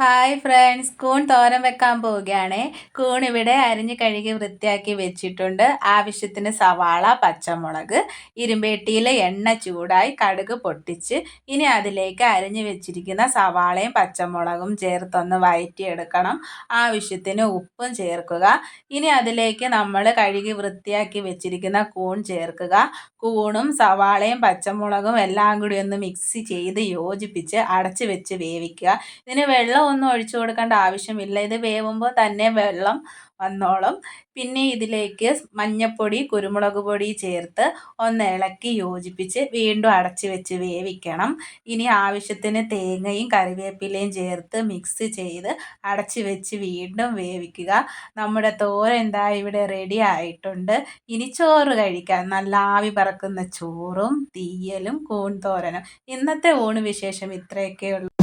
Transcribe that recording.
Hi friends കൂൺ തോരൻ വെക്കാൻ പോവുകയാണ്. കൂൺ ഇവിടെ അരിഞ്ഞു കഴുകി വൃത്തിയാക്കി വെച്ചിട്ടുണ്ട്. ആവശ്യത്തിന് സവാള പച്ചമുളക് ഇരുമ്പേട്ടിയിൽ എണ്ണ ചൂടായി കടുക് പൊട്ടിച്ച് ഇനി അതിലേക്ക് അരിഞ്ഞു വെച്ചിരിക്കുന്ന സവാളയും പച്ചമുളകും ചേർത്തൊന്ന് വയറ്റിയെടുക്കണം. ആവശ്യത്തിന് ഉപ്പും ചേർക്കുക. ഇനി അതിലേക്ക് നമ്മൾ കഴുകി വൃത്തിയാക്കി വെച്ചിരിക്കുന്ന കൂൺ ചേർക്കുക. കൂണും സവാളയും പച്ചമുളകും എല്ലാം കൂടി ഒന്ന് മിക്സ് ചെയ്ത് യോജിപ്പിച്ച് അടച്ച് വെച്ച് വേവിക്കുക. ഇതിന് വെള്ളം ഒന്നും ഒഴിച്ചു കൊടുക്കേണ്ട ആവശ്യമില്ല. ഇത് വേവുമ്പോൾ തന്നെ വെള്ളം വന്നോളും. പിന്നെ ഇതിലേക്ക് മഞ്ഞൾപ്പൊടി കുരുമുളക് പൊടി ചേർത്ത് ഒന്ന് ഇളക്കി യോജിപ്പിച്ച് വീണ്ടും അടച്ചു വെച്ച് വേവിക്കണം. ഇനി ആവശ്യത്തിന് തേങ്ങയും കറിവേപ്പിലയും ചേർത്ത് മിക്സ് ചെയ്ത് അടച്ചു വെച്ച് വീണ്ടും വേവിക്കുക. നമ്മുടെ തോര എന്താ ഇവിടെ റെഡി ആയിട്ടുണ്ട്. ഇനി ചോറ് കഴിക്കാം. നല്ല ആവി പറക്കുന്ന ചോറും തീയലും കൂൺ തോരനും ഇന്നത്തെ ഊണ് വിശേഷം ഇത്രയൊക്കെ ഉള്ളൂ